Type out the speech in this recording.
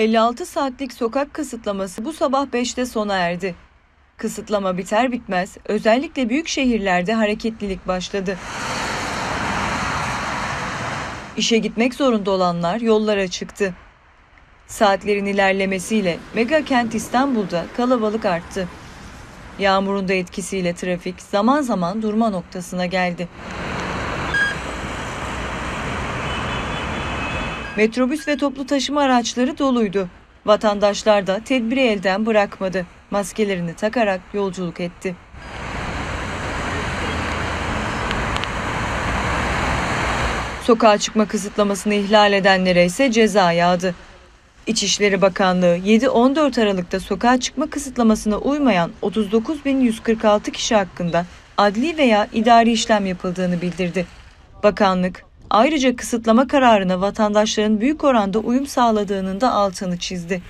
56 saatlik sokak kısıtlaması bu sabah 5'te sona erdi. Kısıtlama biter bitmez özellikle büyük şehirlerde hareketlilik başladı. İşe gitmek zorunda olanlar yollara çıktı. Saatlerin ilerlemesiyle mega kent İstanbul'da kalabalık arttı. Yağmurun da etkisiyle trafik zaman zaman durma noktasına geldi. Metrobüs ve toplu taşıma araçları doluydu. Vatandaşlar da tedbiri elden bırakmadı. Maskelerini takarak yolculuk etti. Sokağa çıkma kısıtlamasını ihlal edenlere ise ceza yağdı. İçişleri Bakanlığı 7-14 Aralık'ta sokağa çıkma kısıtlamasına uymayan 39.146 kişi hakkında adli veya idari işlem yapıldığını bildirdi. Bakanlık ayrıca kısıtlama kararına vatandaşların büyük oranda uyum sağladığının da altını çizdi.